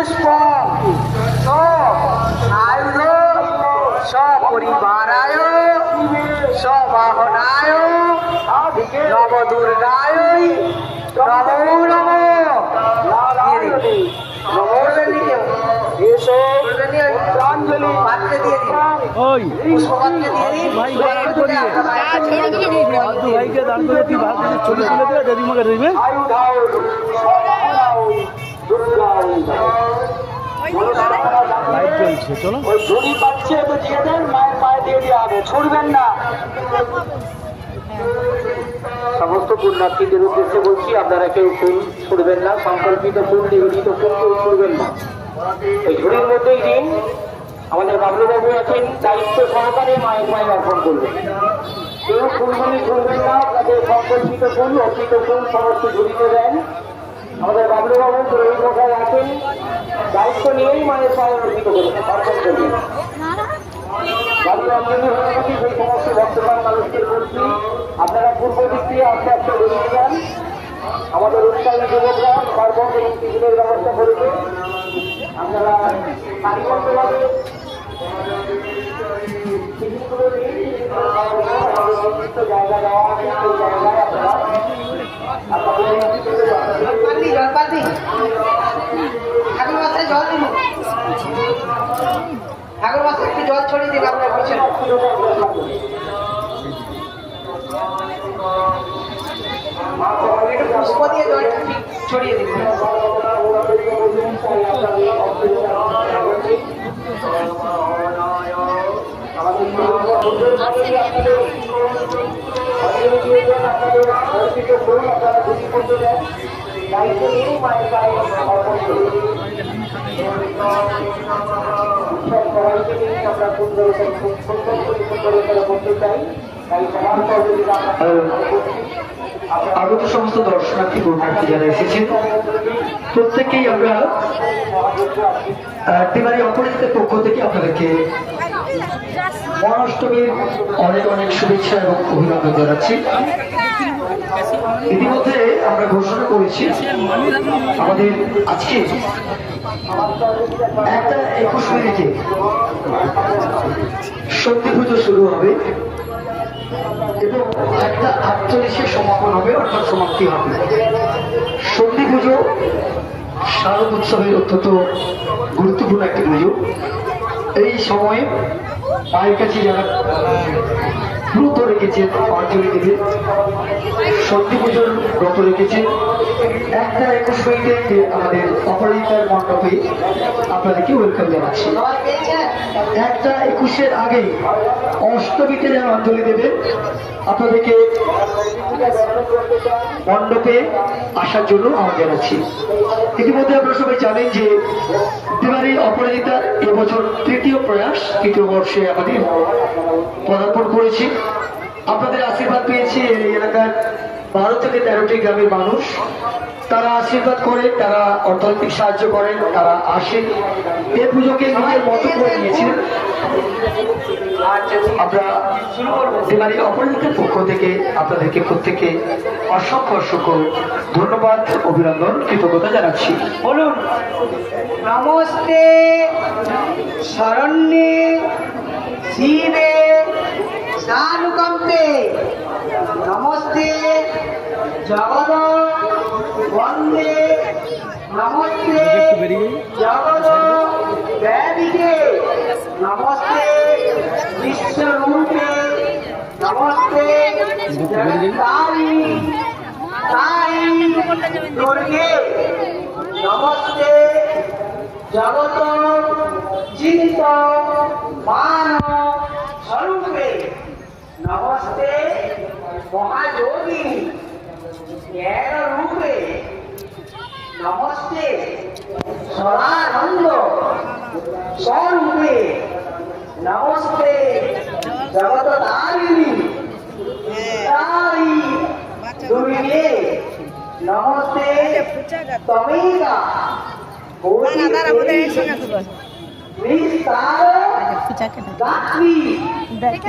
পুষ্প আয়ুধ সপরিবারায় সবাহনায় নবদুর্গায় নমো নম দিয়ে দিন করি ভাইকে তুই ভাগ চলে চলে দিলে দিদিমাকে দিবে মায়ের না সমস্ত পুণ্যার্থীদের উদ্দেশ্যে বলছি, আপনারা কেউ ফুল ছুড়বেন না, সংকল্পিত ফুল, নিবেদিত ফুল কেউ ছুড়বেন না। এই ঝুড়ির মধ্যেই দিন, আমাদের বাবলুবাবু আছেন, দায়িত্ব সহকারে মায়ের পায়ে অর্পণ করবেন। কেউ ফুলগুলি ছুড়বেন না, আপনাদের সংকল্পিত ফুল, অর্পিত ফুল সমস্ত ঝুড়িতে দেন। আমাদের বাবলুবাবু পুরোহিত মশাই আছেন। দায়িত্ব নিয়েই মায়ের পায়ে অর্পিত করবেন অর্পণ সমস্ত আপনারা পূর্ব দিক দিয়ে আস্তে আস্তে বেরিয়ে যান। আমাদের উৎসাহী যুবকরা পার্বণ এবং টিফিনের ব্যবস্থা করেছে। আপনারা জায়গা দেওয়া সেই জায়গায় আপনারা আপনাদের চলে যান জলপাতি জলপাতি ঠাকুর মাথায় জল দিন ঠাকুর মাথায় একটু জল ছড়িয়ে দিন, আপনার একটু পুষ্প দিয়ে ছড়িয়ে দিন। দায়িত্ব চাই আগত সমস্ত দর্শনার্থী গুরুনার্থী যারা এসেছেন প্রত্যেকেই আমরা আহ, তিবারি অপরাজিতের পক্ষ থেকে আপনাদেরকে মহাষ্টমীর অনেক অনেক শুভেচ্ছা এবং অভিনন্দন জানাচ্ছি। ইতিমধ্যে আমরা ঘোষণা করেছি, আমাদের আজকে একটা একুশ মিনিটে সন্ধি পুজো শুরু হবে এবং একটা আটচল্লিশের সমাপন হবে, অর্থাৎ সমাপ্তি হবে। সন্ধি পুজো শারদ উৎসবের অত্যন্ত গুরুত্বপূর্ণ একটি পুজো। এই সময়ে মায়ের কাছে যারা ব্রত রেখেছেন অঞ্জলি দেবে সন্ধি পুজোর ব্রত রেখেছেন একটা একুশ মিনিটে আমাদের অপরাজিতার মণ্ডপে আপনাদেরকে ওয়েলকাম জানাচ্ছি। একটা একুশের আগে অষ্টমীতে যারা অঞ্জলি দেবে, আপনাদেরকে মণ্ডপে আসার জন্য আহ্বান জানাচ্ছি। ইতিমধ্যে আপনারা সবাই জানেন যে দিওয়ালি অপরাজিতার এবছর তৃতীয় প্রয়াস, তৃতীয় বর্ষে আমাদের পদার্পণ করেছি। আপনাদের আশীর্বাদ পেয়েছি এই এলাকার বারো থেকে তেরোটি গ্রামের মানুষ। তারা আশীর্বাদ করে, তারা অর্থনৈতিক সাহায্য করেন, তারা আসেন। এই পুজোকে নিজের মতো করে নিয়েছিলেন আমরা দিওয়ালি অপরাজিতের পক্ষ থেকে আপনাদেরকে প্রত্যেকে অসংখ্য অসংখ্য ধন্যবাদ, অভিনন্দন, কৃতজ্ঞতা জানাচ্ছি। বলুন, নমস্তে, শরণ্যে, শিবে সানুকম্পে নমস্তে জগদ বন্দে নমস্তে জগদ ব্যাধিকে নমস্তে বিশ্বরূপে নমস্তে জগত্তারিণী তাই দুর্গে নমস্তে জগত চিন্ত মান স্বরূপে নমস্তে মহাযোগী জ্ঞান রূপে নমস্তে সদানন্দ স্বরূপে। নমস্তে জগত তারিণী তারি দুর্গে। নমস্তে তমেকা নিস্তার যাকে ডাকে। গাত্রী দেখে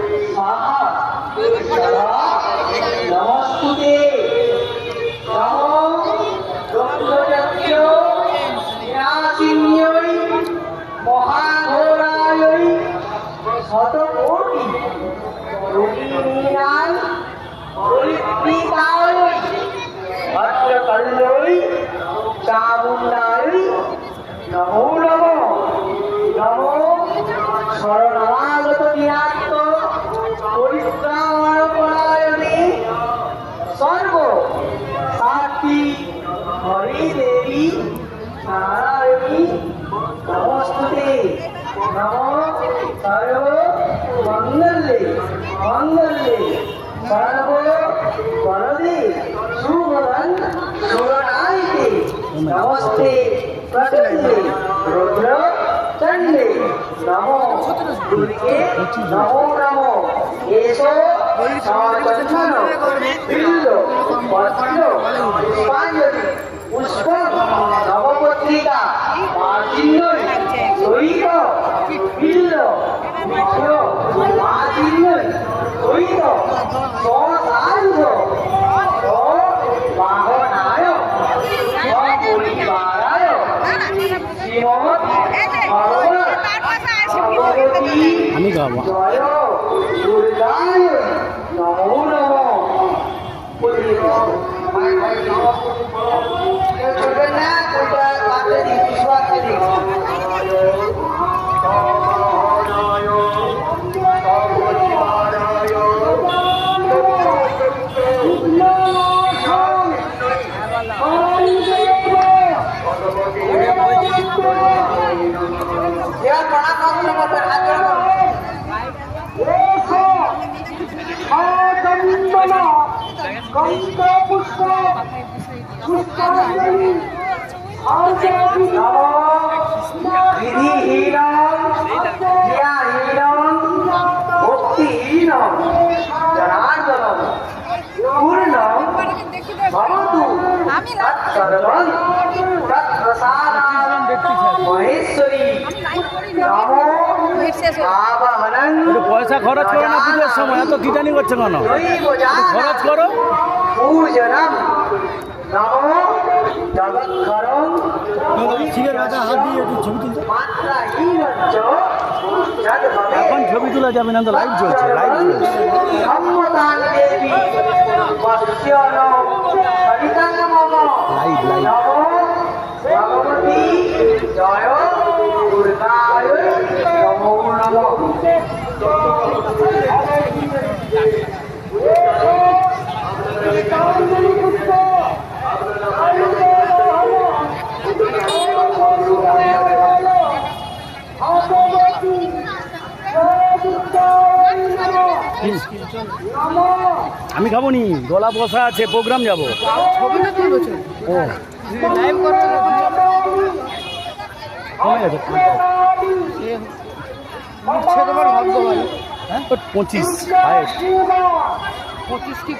নমস্তুতে। नमस्ते। प्रसन्ने रुद्र। चंडे नमो। दुर्गे। नमो नमो। केशो। सावचन बिल्लो पत्रो पुष्पांजलि पुष्प। नवपत्रिका। मार्जिन्योरि सैक बिल्लो मुख्य मार्जिन्योरि सैक स्वसायुध అని కావా Thank you. বিধিহীনম ক্রিয়াহীনম ভক্তিহীনম জনার্দনম পূর্ণম ভবতু তৎসর্বং। একটু পয়সা খরচ করো না পুজোর সময় এত টিটানি করছে কেন? খরচ করো। এখন ছবি তোলা যাবে না তো লাইভ চলছে লাইভ চলছে সম্মতান দেবী বস্য নো সরিতাং মম লাইভ লাইভ নমো ভগবতী জয় দুর্গায় নমো নমঃ আমি খাব নি গলা বসা আছে প্রোগ্রাম যাব। ও। হ্যাঁ? পঁচিশ হায়েস্ট পঁচিশ কি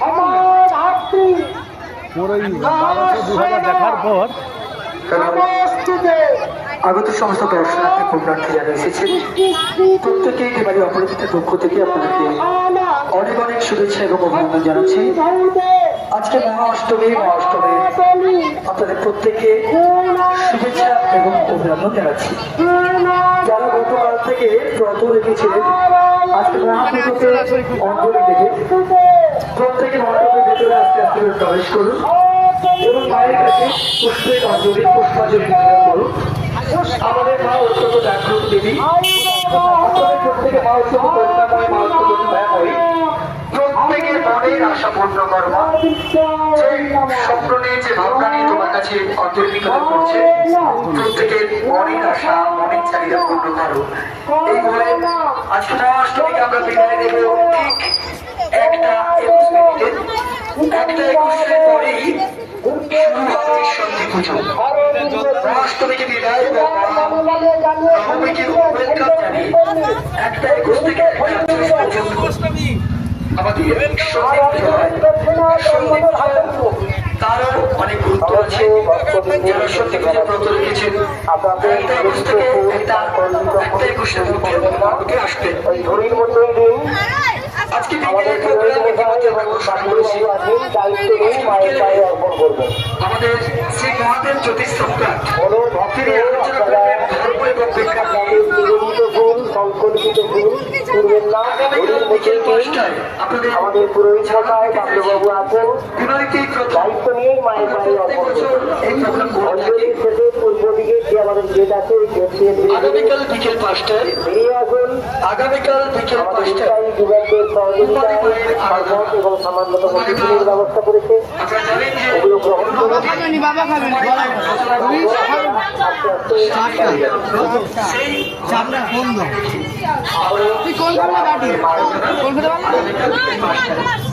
মোর ওই বারোশো দু হাজার দেখার পর আগত সমস্ত দর্শনার্থী পুণ্যার্থী যারা এসেছেন, প্রত্যেকে পক্ষ থেকে আপনাদেরকে অনেক অনেক শুভেচ্ছা এবং অভিনন্দন জানাচ্ছি। আজকে মহা অষ্টমী মহা অষ্টমী। আপনাদের প্রত্যেকে শুভেচ্ছা এবং অভিনন্দন জানাচ্ছি। যারা গতকাল থেকে ব্রত রেখেছিলেন, আজকে মহাপুজোতে অঞ্জলি দেখে প্রত্যেকে মণ্ডপের ভেতরে আস্তে আস্তে প্রবেশ করুন এবং মায়ের কাছে পুষ্পের অঞ্জলি পুষ্পাঞ্জলি করুন। আমাদের মা অত্যন্ত জাগ্রত দেবী। প্রত্যেকে মা অত্যন্ত করুণাময় মা অত্যন্ত দয়াময়ী আশা মনের চাহিদা পূর্ণ করো। এই বলে আজকে আমরা বিদায় দেব ঠিক একটা একটা একুশের পরেই শুরু হবে সন্ধি পুজো মহাষ্টমীকে বিদায় এবং নবমীকে ওয়েলকাম জানিয়ে একটা একুশ থেকে আমাদের অনেক গুরুত্ব আছে যারা সত্যি পুজো ব্রত রেখেছেন একটা একুশ থেকে একটা একটা একুশের মধ্যে আসবেন ঘড়ির মতোই দিন আজকে করবেন আমাদের শ্রী মহাদেব জ্যোতিষ সম্রাট বলো তিনি আলোচনা করবেন ধর্ম এবং বিজ্ঞান সংকল্পিত ফুল তুলবেন না আগামীকাল ঘড়ির বিকেল মতোই দিন পাঁচটায় আপনাদের আমাদের পুরোহিত মশাই বাবলুবাবু আছেন। দায়িত্ব নিয়েই মায়ের প্রত্যেক অর্পণ এই প্রোগ্রাম করে থাকি অঞ্জলি শেষে পূর্ব দিকে যে আমাদের গেট আছে ওই গেট দিয়ে আগামীকাল বিকেল পাঁচটায় বেরিয়ে আসুন আগামীকাল বিকেল পাঁচটায় যুবকদের সহযোগিতায় সরবত এবং ব্যবস্থা করেছে। আপনারা জানেন ওগুলো গ্রহণ করুন। কোন কোন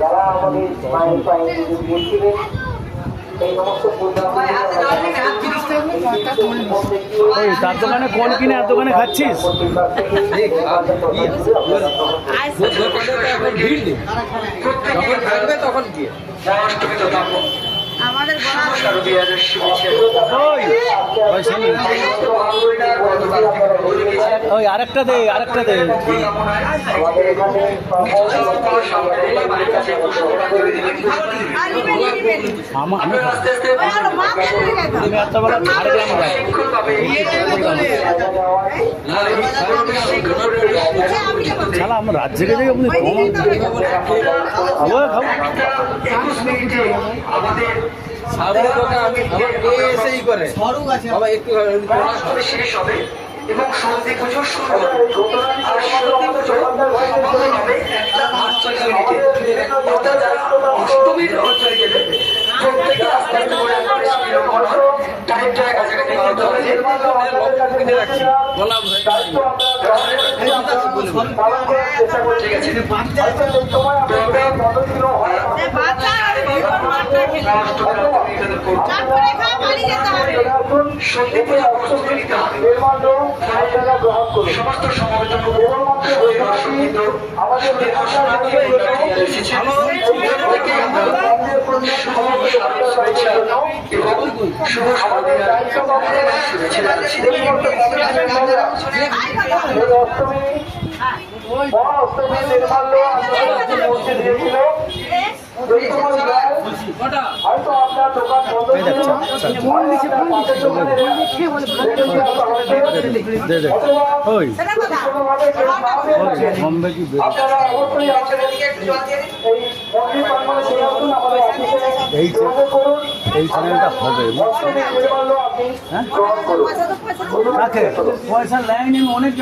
যারা আমাদের মায়ের পায়ে বলছিলেন এই সমস্ত ওই তার দোকানে কোন কিনে আর দোকানে খাচ্ছিস প্রত্যেকের থাকবে তখন গিয়ে আমাদের ওই আরেকটা দে আরেকটা দে আমাদের এখানে আমা- আমি খাব। আস্তে আস্তে তুমি এত বড় ছাড় দিয়ে আমি যাব। পাবে শালা আমার খাব একুশ মিনিটে আমাদের পড়াশোনা শেষ হবে এবং সন্ধি পুজো শুরু হবে আর সন্ধি পুজো সমাপন হবে একটা আটচল্লিশ মিনিটে অর্থাৎ যারা অষ্টমীর অঞ্চলে গেলে প্রত্যেকে আস্তে আস্তে করে করে বিলম্ব হয় টাইমটা কাছাকাছি বারোটা বাজে ঠিক আছে পুজো প্রস্তুতি নিতে হবে সমস্ত সমবেত আমাদের দর্শনার্থী এসেছেন প্রত্যেকে আমরা শুভ শুভেচ্ছা শুভ সন্ধ্যা হয়তো আপনার দোকান বন্ধ এই দেখ, চল, চল। দে দে ওই ওই বম্বে কি বের আপনারা অবশ্যই আমাদের এই মন্দির প্রাঙ্গণে চলে আসুন আমাদের অফিসে যোগাযোগ করুন এই চ্যানেলটা হবে হ্যাঁ পয়সা লাইন অনেক